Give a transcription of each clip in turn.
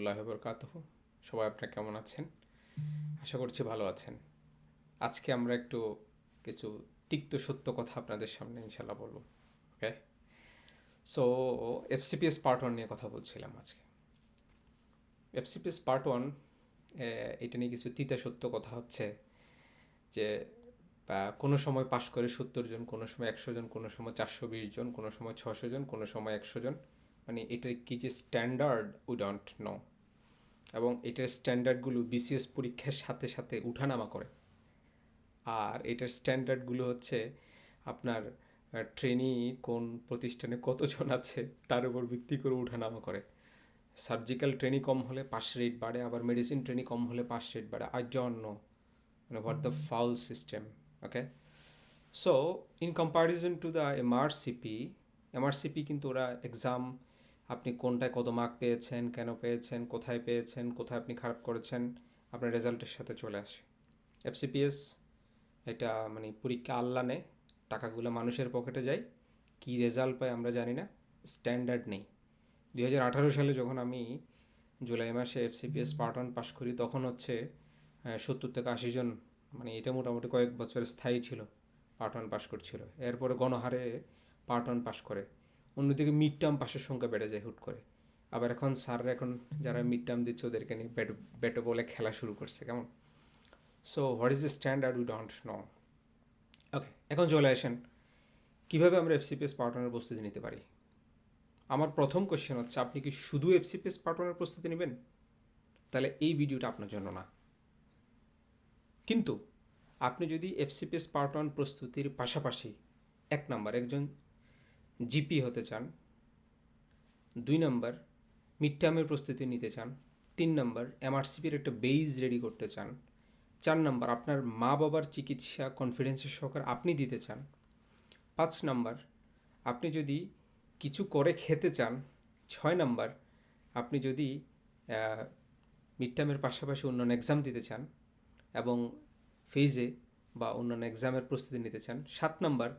রহমতুল্লাহ বরকাত সবাই আপনারা কেমন আছেন? আশা করছি ভালো আছেন। আজকে আমরা একটু কিছু তিক্ত সত্য কথা আপনাদের সামনে ইনশাল্লাহ বলব, okay? So FCPS part one নিয়ে কথা বলছিলাম আজকে। এফসিপিএস পার্ট ওয়ান এটা নিয়ে কিছু তিতা সত্য কথা হচ্ছে যে কোনো সময় পাশ করে সত্তর জন, কোনো সময় একশো জন, কোনো সময় চারশো বিশ জন, কোনো সময় ছশো জন, কোনো সময় একশো জন মানে এটার কি যে স্ট্যান্ডার্ড উই ডোন্ট নো এবং এটার স্ট্যান্ডার্ডগুলো বিসিএস পরীক্ষার সাথে সাথে উঠানামা করে। আর এটার স্ট্যান্ডার্ডগুলো হচ্ছে আপনার ট্রেনি কোন প্রতিষ্ঠানে কতজন আছে তার উপর ভিত্তি করে উঠানামা করে। সার্জিক্যাল ট্রেনি কম হলে পাঁচ রেট বাড়ে আবার মেডিসিন ট্রেনি কম হলে পাঁচ রেট বাড়ে। আর জন্য মানে what the foul system okay so in comparison to the MRCP MRCP কিন্তু ওরা এক্সাম আপনি কোনটায় কত মার্ক পেয়েছেন, কেন পেয়েছেন, কোথায় পেয়েছেন, কোথায় আপনি খারাপ করেছেন, আপনার রেজাল্টের সাথে চলে আসে। এফসিপিএস এটা মানে পরীক্ষা আল্লা নেয় টাকাগুলো মানুষের পকেটে যায়, কী রেজাল্ট পায় আমরা জানি না স্ট্যান্ডার্ড নেই। দুই হাজার আঠারো সালে যখন আমি জুলাই মাসে এফসিপিএস পার্ট ওয়ান পাশ করি, তখন হচ্ছে সত্তর থেকে আশি জন মানে এটা মোটামুটি কয়েক বছর স্থায়ী ছিল পার্ট ওয়ান পাস করছিল। এরপরে গণহারে পার্ট ওয়ান পাস করে। অন্যদিকে মিড টার্ম পাশের সংখ্যা বেড়ে যায় হুট করে। আবার এখন স্যাররা এখন যারা মিড টার্ম দিচ্ছে ওদেরকে নিয়ে ব্যাট ব্যাটে বলে খেলা শুরু করছে, কেমন? So what is the standard we don't know okay এখন চলে আসেন। কীভাবে আমরা এফসিপিএস পার্ট ওয়ানের প্রস্তুতি নিতে পারি? আমার প্রথম কোশ্চেন হচ্ছে, আপনি কি শুধু এফসিপিএস পার্ট ওয়ানের প্রস্তুতি নেবেন? তাহলে এই ভিডিওটা আপনার জন্য না। কিন্তু, আপনি যদি এফসিপিএস পার্ট ওয়ান প্রস্তুতির পাশাপাশি এক নাম্বার একজন জিপি হতে চান। দুই নম্বর মিড টার্মের প্রস্তুতি নিতে চান। তিন নম্বর, এমআরসিপির একটা বেইজ রেডি করতে চান। চার নম্বর, আপনার মা বাবার চিকিৎসা কনফিডেন্সের সহকার আপনি দিতে চান। পাঁচ নম্বর, আপনি যদি কিছু করে খেতে চান। ছয় নম্বর, আপনি যদি মিড টার্মের পাশাপাশি অন্যান্য এক্সাম দিতে চান এবং ফেজে বা অন্যান্য এক্সামের প্রস্তুতি নিতে চান। সাত নম্বর,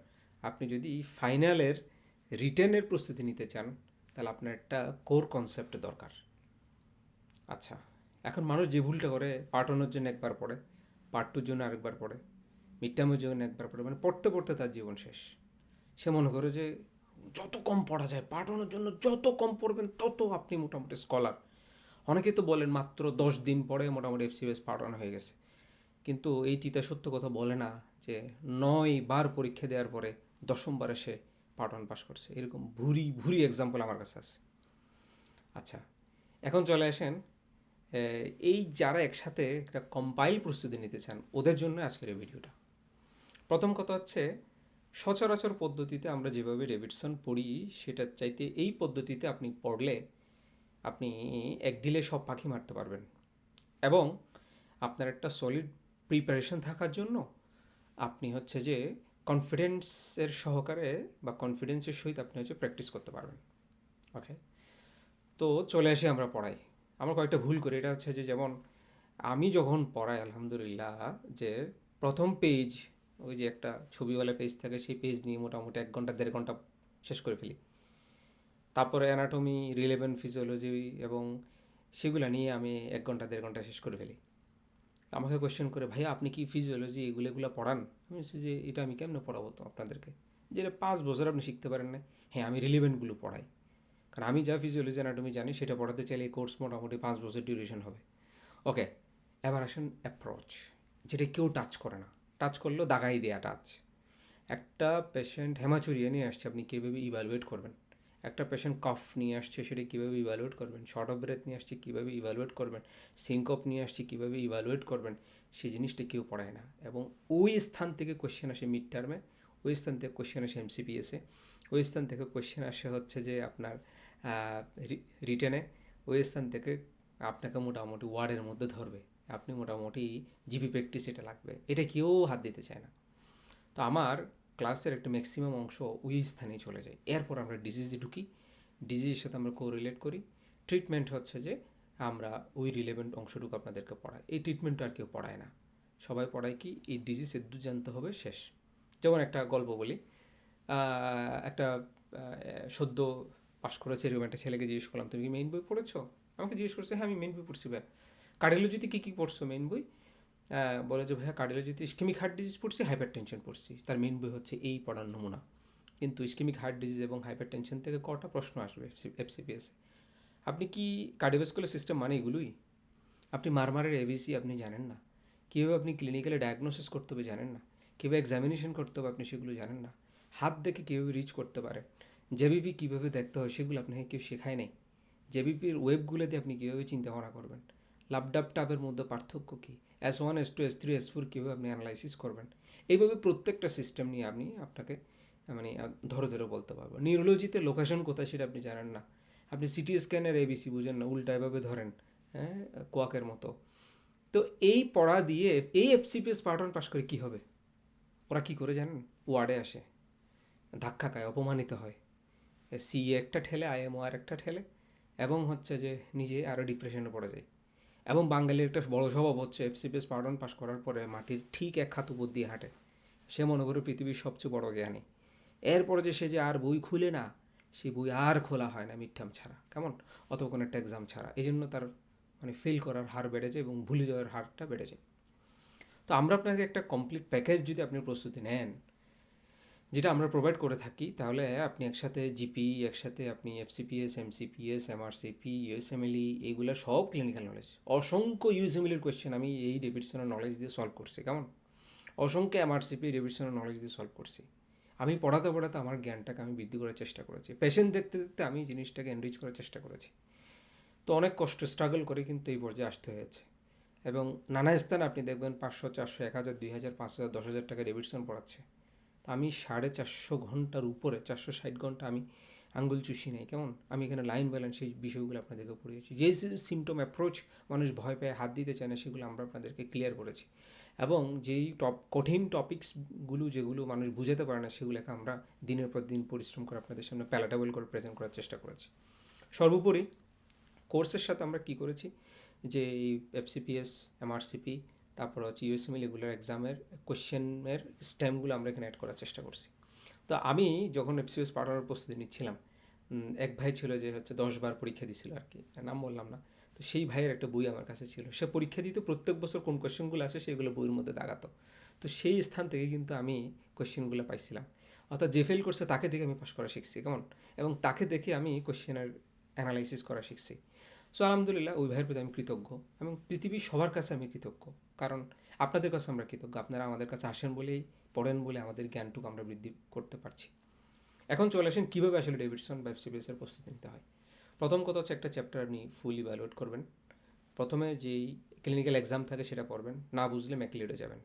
আপনি যদি ফাইনালের রিটেনের প্রস্তুতি নিতে চান, তাহলে আপনার একটা কোর কনসেপ্ট দরকার। আচ্ছা এখন মানুষ যে ভুলটা করে পার্ট ওয়ানের জন্য একবার পড়ে পার্ট টুর জন্য আরেকবার পড়ে মিড টার্মের জন্য একবার পড়ে মানে পড়তে পড়তে তার জীবন শেষ। সে মনে করে যে, যত কম পড়া যায় পার্ট জন্য যত কম পড়বেন, তত আপনি মোটামুটি স্কলার অনেকে তো বলেন মাত্র দশ দিন পরে মোটামুটি এফসিএস পার্ট ওয়ান হয়ে গেছে। কিন্তু এই তিতা সত্য কথা বলে না যে, নয় বার পরীক্ষা দেওয়ার পরে দশমবারে সে পার্ট ওয়ান পাস করছে। এরকম ভুরি ভুরি এক্সাম্পল আমার কাছে আছে। আচ্ছা এখন চলে আসেন এই যারা একসাথে একটা কম্পাইল প্রস্তুতি নিতে চান, ওদের জন্য আজকের এই ভিডিওটা প্রথম কথা হচ্ছে, সচরাচর পদ্ধতিতে আমরা যেভাবে ডেভিডসন পড়ি, সেটার চাইতে এই পদ্ধতিতে আপনি পড়লে আপনি এক ডিলে সব পাখি মারতে পারবেন। এবং আপনার একটা সলিড প্রিপারেশন থাকার জন্য আপনি হচ্ছে যে কনফিডেন্সের সহকারে বা কনফিডেন্সের সহিত আপনি হচ্ছে প্র্যাকটিস করতে পারবেন। ওকে তো চলে আসি আমরা পড়াই আমরা কয়েকটা ভুল করি। এটা হচ্ছে যে যেমন আমি যখন পড়াই, আলহামদুলিল্লাহ, যে প্রথম পেজ ওই যে একটা ছবিওয়ালা পেজ থাকে, সেই পেজ নিয়ে মোটামুটি এক ঘণ্টা, দেড় ঘণ্টা শেষ করে ফেলি। তারপরে অ্যানাটমি রিলেভেন্ট ফিজিওলজি এবং সেগুলো নিয়ে আমি এক ঘণ্টা, দেড় ঘণ্টা শেষ করে ফেলি। আমাকে কোয়েশ্চেন করে, ভাইয়া, আপনি কি ফিজিওলজি এগুলো এগুলো পড়ান? আমি বলছি যে, এটা আমি কেমনে পড়াবো তো আপনাদেরকে? যেটা পাঁচ বছর আপনি শিখতে পারেন না হ্যাঁ আমি রিলিভেন্টগুলো পড়াই। কারণ আমি যা ফিজিওলজি অ্যানাটমি জানি, সেটা পড়াতে চাইলে এই কোর্স মোটামুটি পাঁচ বছর ডিউরেশন হবে। ওকে এবার আসেন অ্যাপ্রোচ যেটা কেউ টাচ করে না। টাচ করলেও দাগাই দেয়া টাচ একটা পেশেন্ট হেমাচুরিয়া নিয়ে আসছে, আপনি কীভাবে ইভ্যালুয়েট করবেন? একটা পেশেন্ট কফ নিয়ে আসছে, সেটা কীভাবে ইভ্যালুয়েট করবেন? শর্ট অফ ব্রেথ নিয়ে আসছে, কীভাবে ইভ্যালুয়েট করবেন? সিঙ্কপ নিয়ে আসছে, কীভাবে ইভ্যালুয়েট করবেন? সেই জিনিসটা কেউ পড়ায় না। এবং ওই স্থান থেকে কোয়েশ্চেন আসে মিড টার্মে ওই স্থান থেকে কোয়েশ্চেন আসে এমসিপিএসে ওই স্থান থেকে কোয়েশ্চেন আসে হচ্ছে যে আপনার রিটেনে ওই স্থান থেকে আপনাকে মোটামুটি ওয়ার্ডের মধ্যে ধরবে। আপনি মোটামুটি জিপি প্র্যাকটিস এটা লাগবে। এটা কেউ হাত দিতে চায় না। তো আমার ক্লাসের একটা ম্যাক্সিমাম অংশ ওই স্থানেই চলে যায়। এরপর আমরা ডিজিজে ঢুকি। ডিজিজের সাথে আমরা কো রিলেট করি। ট্রিটমেন্ট হচ্ছে যে আমরা ওই রিলেভেন্ট অংশটুকু আপনাদেরকে পড়াই। এই ট্রিটমেন্টটা আর কেউ পড়ায় না। সবাই পড়ায় কি, এই ডিজিজ এদ্দু জানতে হবে, শেষ। যেমন একটা গল্প বলি। একটা সদ্য পাশ করেছে এরকম একটা ছেলেকে জিজ্ঞেস করলাম, তুমি কি মেইন বই পড়েছো? আমাকে জিজ্ঞেস করছে হ্যাঁ আমি মেন বই পড়ছি ভাইয়া কার্ডিওলজিতে কী কী পড়ছো মেন বই? বলে যে, ভাইয়া কার্ডিওলজিতে ইস্কেমিক হার্ট ডিজিজ পড়ছি হাইপার টেনশন পড়ছি। তার মেন বই হচ্ছে এই পড়ার নমুনা। কিন্তু ইস্কেমিক হার্ট ডিজিজ এবং হাইপার টেনশন থেকে কটা প্রশ্ন আসবে এফসিপিএসে আপনি কি কার্ডিওভাস্কুলার সিস্টেম মানে এগুলোই? আপনি মারমারের এবিসি আপনি জানেন না। কীভাবে আপনি ক্লিনিক্যালে ডায়াগনোসিস করতে হবে জানেন না। কীভাবে এক্সামিনেশন করতে হবে আপনি সেগুলো জানেন না। হাত দেখে কীভাবে রিচ করতে পারে জেবিপি কীভাবে দেখতে হয় সেগুলো আপনাকে কেউ শেখায় নেই। জেবিপির ওয়েবগুলো দিয়ে আপনি কীভাবে চিন্তা ভাবনা করবেন? লাপডাপ টাপের মধ্যে পার্থক্য কী? S one S two S three S four কীভাবে আপনি অ্যানালাইসিস করবেন? এইভাবে প্রত্যেকটা সিস্টেম নিয়ে আপনি আপনাকে মানে ধরে ধরে বলতে পারব। নিউরোলজিতে লোকেশন কোথায় সেটা আপনি জানেন না। আপনি সিটি স্ক্যানের এবিসি বুঝেন না, উল্টা এভাবে ধরেন হ্যাঁ কোয়াকের মতো। তো এই পড়া দিয়ে, এই এফসিপিএস পার্ট ওয়ান পাস করে কী হবে? ওরা কী করে জানেন? ওয়ার্ডে আসে, ধাক্কা খায়, অপমানিত হয়। সি একটা ঠেলে আইএমও আর একটা ঠেলে, এবং হচ্ছে যে নিজে আরও ডিপ্রেশনে পড়ে যায়। এবং বাঙালির একটা বড় স্বভাব হচ্ছে এফসিপিএস পার্ট ওয়ান পাস করার পরে মাটির ঠিক এক হাত উপর দিয়ে হাঁটে। সে মনে করে পৃথিবীর সবচেয়ে বড় জ্ঞানী। এরপরে যে সে যে আর বই খুলে না সেই বই আর খোলা হয় না মিড ছাড়া। কেমন? অথবা কোনো একটা এক্সাম ছাড়া। এই জন্য তার মানে ফেল করার হার বেড়েছে এবং ভুলে যাওয়ার হারটা বেড়েছে তো আমরা আপনাকে একটা কমপ্লিট প্যাকেজ যদি আপনি প্রস্তুতি নেন যেটা আমরা প্রোভাইড করে থাকি, তাহলে আপনি একসাথে জিপি একসাথে আপনি এফসিপিএস এমসিপিএস এমআরসিপি ইউএসএমএলই এইগুলো সব ক্লিনিক্যাল নলেজ অসংখ্য ইউএসএমএলির কোয়েশ্চেন আমি এই ডেভিডসনের নলেজ দিয়ে সলভ করছি, কেমন? অসংখ্য এমআরসিপি ডেভিডসনের নলেজ দিয়ে সলভ করছি। আমি পড়াতে পড়াতে আমার জ্ঞানটাকে আমি বৃদ্ধি করার চেষ্টা করেছি। পেশেন্ট দেখতে দেখতে আমি জিনিসটাকে এনরিচ করার চেষ্টা করেছি। তো অনেক কষ্ট স্ট্রাগল করে কিন্তু এই পর্যায়ে আসতে হয়েছে। এবং নানা স্থানে আপনি দেখবেন পাঁচশো, চারশো, এক হাজার, দুই হাজার, পাঁচ হাজার, দশ হাজার টাকা ডেভিডসন পড়াচ্ছে। আমি সাড়ে চারশো ঘণ্টার উপরে, চারশো ষাট ঘণ্টা আমি আঙ্গুল চুষি নেই, কেমন? আমি এখানে লাইন ব্যালেন্স সেই বিষয়গুলো আপনাদেরকে পড়িয়েছি। যে সিমটম অ্যাপ্রোচ মানুষ ভয় পেয়ে হাত দিতে চায় না, সেগুলো আমরা আপনাদেরকে ক্লিয়ার করেছি। এবং যেই টপ কঠিন টপিকসগুলো যেগুলো মানুষ বুঝাতে পারে না, সেগুলোকে আমরা দিনের পর দিন পরিশ্রম করে আপনাদের সামনে প্যালাটেবল করে প্রেজেন্ট করার চেষ্টা করেছি। সর্বোপরি কোর্সের সাথে আমরা কি করেছি? যে এই এফসিপিএস এমআরসিপি তারপর হচ্ছে ইউএসএমএল রেগুলার এক্সামের কোশ্চেনের স্ট্যাম্পগুলো আমরা এখানে অ্যাড করার চেষ্টা করছি। তো আমি যখন এফসিপিএস পাঠানোর প্রস্তুতি নিচ্ছিলাম এক ভাই ছিল যে হচ্ছে দশ বার পরীক্ষা দিছিল আর কি নাম বললাম না। তো সেই ভাইয়ের একটা বই আমার কাছে ছিল। সে পরীক্ষা দিতে, প্রত্যেক বছর কোন কোশ্চেনগুলো আছে সেগুলো বইয়ের মধ্যে দাগাতো। তো সেই স্থান থেকে কিন্তু আমি কোয়েশ্চেনগুলো পাইছিলাম। অর্থাৎ যে ফেল করছে তাকে দেখে আমি পাশ করা শিখছি, কেমন? এবং তাকে দেখে আমি কোয়েশ্চেনের অ্যানালাইসিস করা শিখছি। সো আলহামদুলিল্লাহ, ওই ভাইয়ের প্রতি আমি কৃতজ্ঞ এবং পৃথিবীর সবার কাছে আমি কৃতজ্ঞ। কারণ আপনাদের কাছে আমরা কৃতজ্ঞ। আপনারা আমাদের কাছে আসেন বলেই, পড়েন বলে আমাদের জ্ঞানটুকু আমরা বৃদ্ধি করতে পারছি। এখন চলে আসেন, কীভাবে আসলে ডেভিডসন বা এফসিবিএসের প্রস্তুতি নিতে হয়? প্রথম কথা হচ্ছে একটা চ্যাপ্টার আপনি ফুল ইভ্যালুয়েট করবেন। প্রথমে যেই ক্লিনিক্যাল এক্সাম থাকে সেটা পড়বেন, না বুঝলে ম্যাকলিডে যাবেন।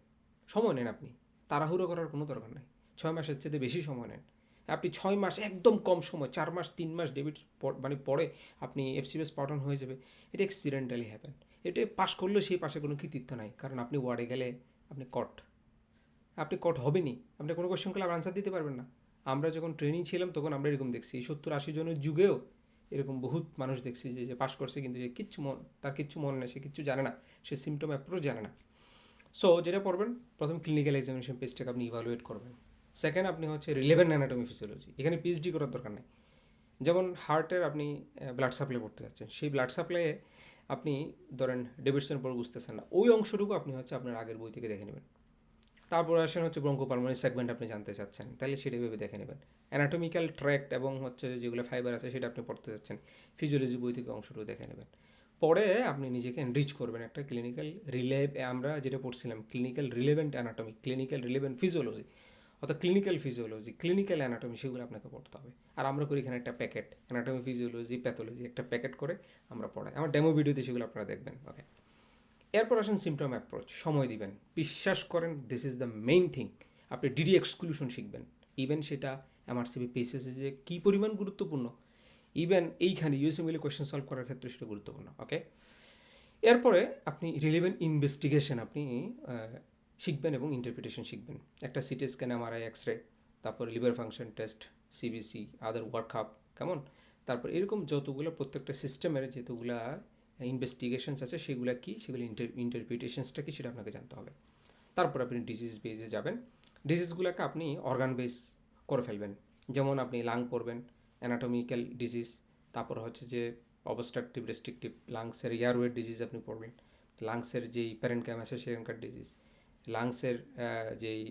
সময় নেন আপনি। তাড়াহুড়ো করার কোনো দরকার নেই। ছয় মাসের চেয়ে বেশি সময় নেন। আপনি ছয় মাস একদম কম সময়, চার মাস, তিন মাস ডেবিট মানে পরে আপনি এফসিবিএস পাঠান হয়ে যাবে। এটা অ্যাক্সিডেন্টালি হ্যাপেন এটা পাস করলেও সেই পাশে কোনো কৃতিত্ব নাই। কারণ আপনি ওয়ার্ডে গেলে আপনি কট আপনি কট হবেনই। আপনি কোনো কোশ্চেন করলে আনসার দিতে পারবেন না। আমরা যখন ট্রেনিং ছিলাম, তখন আমরা এরকম দেখছি। সত্তর আশি জনের যুগেও এরকম বহুত মানুষ দেখছি যে যে পাস করছে কিন্তু যে কিচ্ছু মন, তার কিচ্ছু মনে নেই, সে কিচ্ছু জানে না। সে সিমটম অ্যাপ্রোচ জানে না। সো যেটা পড়বেন, প্রথম ক্লিনিক্যাল এক্সামিনেশন পেজটাকে আপনি ইভালুয়েট করবেন। সেকেন্ড আপনি হচ্ছে রিলেভেন্ট অ্যানাটমি ফিজিওলজি এখানে পিএইচডি করার দরকার নেই। যেমন হার্টের আপনি ব্লাড সাপ্লাই পড়তে যাচ্ছেন। সেই ব্লাড সাপ্লাইয়ে আপনি ধরেন ডেভিডসন পর বুঝতেছেন না। ওই অংশটুকু আপনি হচ্ছে আপনার আগের বই থেকে দেখে নেবেন। তারপর আসেন হচ্ছে ব্রঙ্কোপালমোনারি সেগমেন্ট আপনি জানতে চাচ্ছেন, তাহলে সেটা ভেবে দেখে নেবেন। অ্যানাটমিক্যাল ট্র্যাক্ট এবং হচ্ছে যেগুলো ফাইবার আছে সেটা আপনি পড়তে যাচ্ছেন ফিজিওলজি বই থেকে অংশটুকু দেখে নেবেন। পরে আপনি নিজেকে এনরিচ করবেন একটা ক্লিনিক্যাল রিলে আমরা যেটা পড়ছিলাম clinical relevant anatomy clinical relevant physiology অর্থাৎ ক্লিনিক্যাল ফিজিওলজি ক্লিনিক্যাল অ্যানাটমি সেগুলো আপনাকে পড়তে হবে। আর আমরা করি এখানে একটা প্যাকেট অ্যানাটমি ফিজিওলজি প্যাথোলজি একটা প্যাকেট করে আমরা পড়াই। আমার ডেমো ভিডিওতে সেগুলো আপনারা দেখবেন ওকে এরপর আসেন সিমটম অ্যাপ্রোচ সময় দিবেন। বিশ্বাস করেন this is the main thing আপনি ডিডি এক্সক্লুশন শিখবেন। ইভেন সেটা এমআরসিবি পেসেসে যে কী পরিমাণ গুরুত্বপূর্ণ। ইভেন এইখানে ইউএসএমএল কোয়েশ্চেন সলভ করার ক্ষেত্রে সেটা গুরুত্বপূর্ণ ওকে এরপরে আপনি রিলেভেন্ট ইনভেস্টিগেশন আপনি শিখবেন এবং ইন্টারপ্রিটেশন শিখবেন। একটা CT scan MRI X ray তারপর liver function test CBC other workup কেমন? তারপর এরকম যতগুলো প্রত্যেকটা সিস্টেমের যতগুলা ইনভেস্টিগেশনস আছে, সেগুলো কি? সেগুলো ইন্টার ইন্টারপ্রিটেশনসটা কি সেটা আপনাকে জানতে হবে। তারপর আপনি ডিজিজ বেজে যাবেন। ডিজিজগুলোকে আপনি অর্গান বেস করে ফেলবেন। যেমন আপনি লাং পড়বেন অ্যানাটমিক্যাল ডিজিজ তারপর হচ্ছে যে অবস্ট্রাকটিভ রেস্ট্রিকটিভ লাংসের এয়ারওয়ে ডিজিজ আপনি পড়বেন লাংসের যেই প্যারেনক্যাম আছে সেখানকার ডিজিজ লাংসের যেই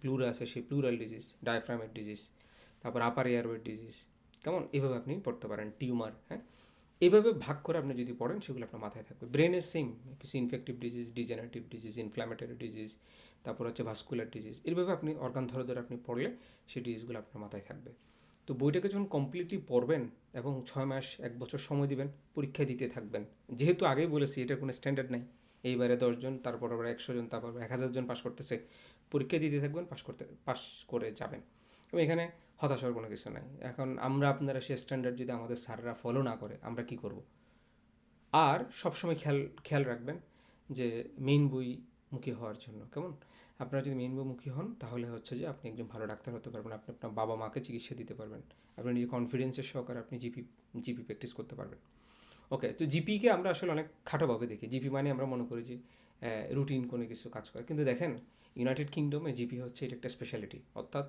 প্লুরা আছে, সেই প্লুরাল ডিজিজ ডায়াফ্রামের ডিজিজ তারপর আপার এয়ারওয়ে ডিজিজ কেমন? এভাবে আপনি পড়তে পারেন টিউমার হ্যাঁ? এভাবে ভাগ করে আপনি যদি পড়েন, সেগুলো আপনার মাথায় থাকবে। ব্রেনের সেম কিছু infective disease degenerative disease inflammatory disease তারপর হচ্ছে ভাস্কুলার ডিজিজ এইভাবে আপনি অর্গান ধরে ধরে আপনি পড়লে সেই ডিজিজগুলো আপনার মাথায় থাকবে। তো বইটাকে যখন কমপ্লিটলি পড়বেন এবং ছয় মাস, এক বছর সময় দিবেন পরীক্ষা দিতে থাকবেন। যেহেতু আগেই বলেছি এটার কোনো স্ট্যান্ডার্ড নেই। এইবারে দশজন, তারপর আবার একশো জন, তারপর এক হাজার জন পাস করতেছে। পরীক্ষা দিতে থাকবেন পাস করতে পাস করে যাবেন। এবং এখানে হতাশ হওয়ার কোনো কিছু নাই। এখন আমরা আপনারা সে স্ট্যান্ডার্ড যদি আমাদের স্যাররা ফলো না করে, আমরা কি করব? আর সবসময় খেয়াল খেয়াল রাখবেন যে মেইন বই মুখী হওয়ার জন্য। কেমন? আপনারা যদি মেইন বইমুখী হন, তাহলে হচ্ছে যে আপনি একজন ভালো ডাক্তার হতে পারবেন, আপনি আপনার বাবা মাকে চিকিৎসা দিতে পারবেন। আপনি নিজে কনফিডেন্সের সহকারে আপনি জিপি জিপি প্র্যাকটিস করতে পারবেন। ওকে তো জিপিকে আমরা আসলে অনেক খাটোভাবে দেখি। জিপি মানে আমরা মনে করি যে রুটিন কোনো কিছু কাজ করে। কিন্তু দেখেন ইউনাইটেড কিংডমে জিপি হচ্ছে এটা একটা স্পেশালিটি অর্থাৎ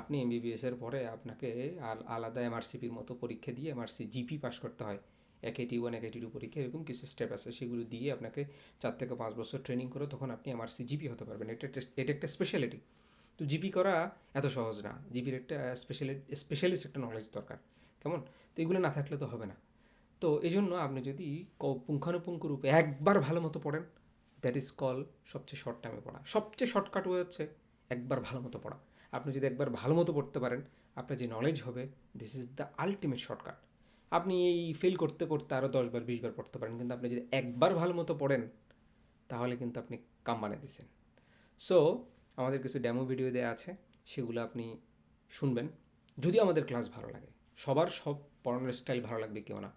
আপনি এমবিবিএসের পরে আপনাকে আল, আলাদা এমআরসিপির মতো পরীক্ষা দিয়ে এমআরসি জিপি পাস করতে হয়। এক এটি ওয়ান এক এইটি টু পরীক্ষা, এরকম কিছু স্টেপ আছে। সেগুলো দিয়ে আপনাকে চার থেকে পাঁচ বছর ট্রেনিং করে তখন আপনি এমআরসি জিপি হতে পারবেন। এটা এটা একটা স্পেশালিটি তো জিপি করা এত সহজ না। জিপির একটা স্পেশালি স্পেশালিস্ট একটা নলেজ দরকার। কেমন? তো এগুলো না থাকলে তো হবে না। তো এই জন্য আপনি যদি পুঙ্খানুপুঙ্খ রূপে একবার ভালো মতো পড়েন দ্যাট ইজ কল সবচেয়ে শর্ট টাইমে পড়া। সবচেয়ে শর্টকাট ওয়ে হচ্ছে একবার ভালো মতো পড়া। আপনি যদি একবার ভালো মতো পড়তে পারেন, আপনার যে নলেজ হবে this is the ultimate shortcut আপনি এই ফেল করতে করতে আরও দশবার বিশবার পড়তে পারেন, কিন্তু আপনি যদি একবার ভালো মতো পড়েন, তাহলে কিন্তু আপনি কাম বানিয়ে দিচ্ছেন সো আমাদের কিছু ডেমো ভিডিও দেওয়া আছে, সেগুলো আপনি শুনবেন। যদি আমাদের ক্লাস ভালো লাগে, সবার সব পড়ানোর স্টাইল ভালো লাগবে কেউ না।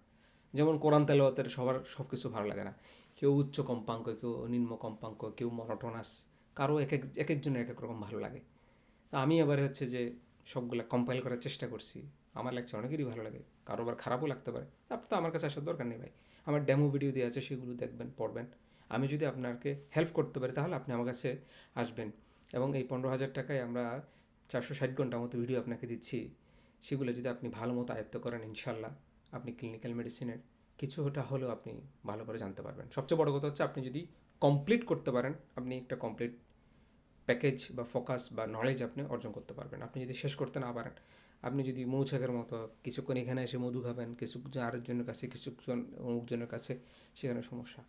যেমন কোরআন তেলাওয়াতের সবার সব কিছু ভালো লাগে না। কেউ উচ্চ কম্পাঙ্ক, কেউ নিম্ন কম্পাঙ্ক, কেউ মনোটোনাস, কারও এক এক এক একজনের এক এক রকম ভালো লাগে। তা আমি আবার হচ্ছে যে সবগুলো কম্পাইল করার চেষ্টা করছি। আমার লাগছে অনেকেরই ভালো লাগে, কারও আবার খারাপও লাগতে পারে। তারপর তো আমার কাছে আসার দরকার নেই ভাই। আমার ডেমো ভিডিও দিয়ে আছে, সেগুলো দেখবেন, পড়বেন। আমি যদি আপনাকে হেল্প করতে পারি, তাহলে আপনি আমার কাছে আসবেন। এবং এই পনেরো হাজার টাকায় আমরা চারশো ষাট ঘণ্টার মতো ভিডিও আপনাকে দিচ্ছি। সেগুলো যদি আপনি ভালো মতো আয়ত্ত করেন, ইনশাল্লাহ। আপনি ক্লিনিক্যাল মেডিসিনের কিছুটা হলেও আপনি ভালো করে জানতে পারবেন। সবচেয়ে বড় কথা হচ্ছে আপনি যদি কমপ্লিট করতে পারেন, আপনি একটা কমপ্লিট প্যাকেজ বা ফোকাস বা নলেজ আপনি অর্জন করতে পারবেন। আপনি যদি শেষ করতে না পারেন, আপনি যদি মৌচাকের মতো কিছুক্ষণ এখানে এসে মধু খাবেন কিছু আরেকজনের কাছে, কিছুজন অমুকজনের কাছে, সেখানে সমস্যা।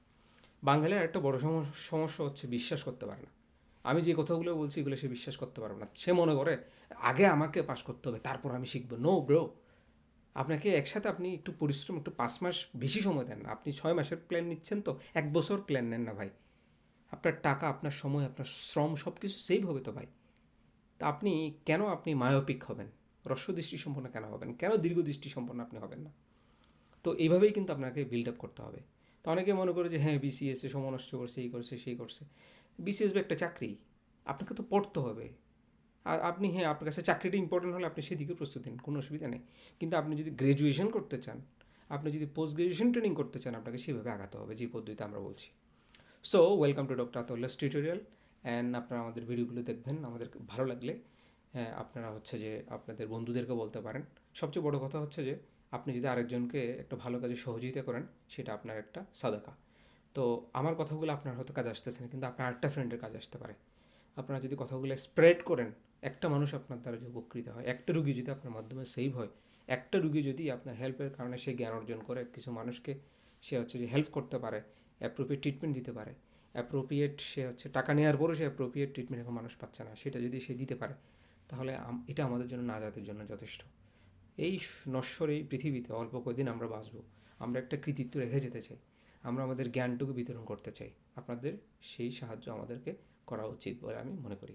বাঙালির একটা বড় সমস্যা হচ্ছে বিশ্বাস করতে পারে না। আমি যে কথাগুলো বলছি এগুলো সে বিশ্বাস করতে পারবে না। সে মনে করে, আগে আমাকে পাস করতে হবে, তারপর আমি শিখব। নো ব্রো আপনাকে একসাথে আপনি একটু পরিশ্রম, একটু পাঁচ মাস বেশি সময় দেন আপনি ছয় মাসের প্ল্যান নিচ্ছেন তো, এক বছর প্ল্যান নেন না ভাই। আপনার টাকা, আপনার সময়, আপনার শ্রম সব কিছু সেভ হবে তো ভাই। তা আপনি কেন আপনি মায়োপিক হবেন? দৃষ্টি সম্পন্ন কেন হবেন? কেন দীর্ঘ দৃষ্টি সম্পন্ন আপনি হবেন না? তো এইভাবেই কিন্তু আপনাকে বিল্ড আপ করতে হবে। তো অনেকে মনে করে যে হ্যাঁ বিসিএসে সময় নষ্ট করছে, এই করছে, সেই করছে। বিসিএস একটা চাকরি, আপনাকে তো পড়তে হবে। আর আপনি হ্যাঁ আপনার কাছে চাকরিটা ইম্পর্টেন্ট হলে আপনি সেদিকে প্রস্তুত নিন কোনো অসুবিধা নেই। কিন্তু আপনি যদি গ্র্যাজুয়েশন করতে চান, আপনি যদি পোস্ট গ্র্যাজুয়েশন ট্রেনিং করতে চান, আপনাকে সেভাবে আগাতে হবে, যে পদ্ধতিতে আমরা বলছি। So welcome to doctor Atlas tutorial and আপনারা আমাদের ভিডিওগুলো দেখবেন, আমাদের ভালো লাগলে আপনারা হচ্ছে যে আপনাদের বন্ধুদেরকে বলতে পারেন। সবচেয়ে বড় কথা হচ্ছে যে, আপনি যদি আরেকজনকে একটা ভালো কাজে সহযোগিতা করেন, সেটা আপনার একটা সাদাকা। তো আমার কথাগুলো আপনার হয়তো কাজে আসতেছে না, কিন্তু আপনার আরেকটা ফ্রেন্ডের কাজ আসতে পারে। আপনারা যদি কথাগুলো স্প্রেড করেন একটা মানুষ আপনার দ্বারা যদি উপকৃত হয়, একটা রুগী যদি আপনার মাধ্যমে সেভ হয়, একটা রুগী যদি আপনার হেল্পের কারণে সে জ্ঞান অর্জন করে, কিছু মানুষকে সে হচ্ছে যে হেল্প করতে পারে অ্যাপ্রোপ্রিয়েট ট্রিটমেন্ট দিতে পারে অ্যাপ্রোপ্রিয়েট সে হচ্ছে টাকা নেওয়ার পরও সে অ্যাপ্রোপ্রিয়েট ট্রিটমেন্ট এখন মানুষ পাচ্ছে না, সেটা যদি সে দিতে পারে, তাহলে এটা আমাদের জন্য না নাজাতের জন্য যথেষ্ট। এই নশ্বর, এই পৃথিবীতে অল্প কদিন আমরা বাঁচবো, আমরা একটা কৃতিত্ব রেখে যেতে চাই, আমরা আমাদের জ্ঞানটুকু বিতরণ করতে চাই, আপনাদের সেই সাহায্য আমাদেরকে করা উচিত বলে আমি মনে করি।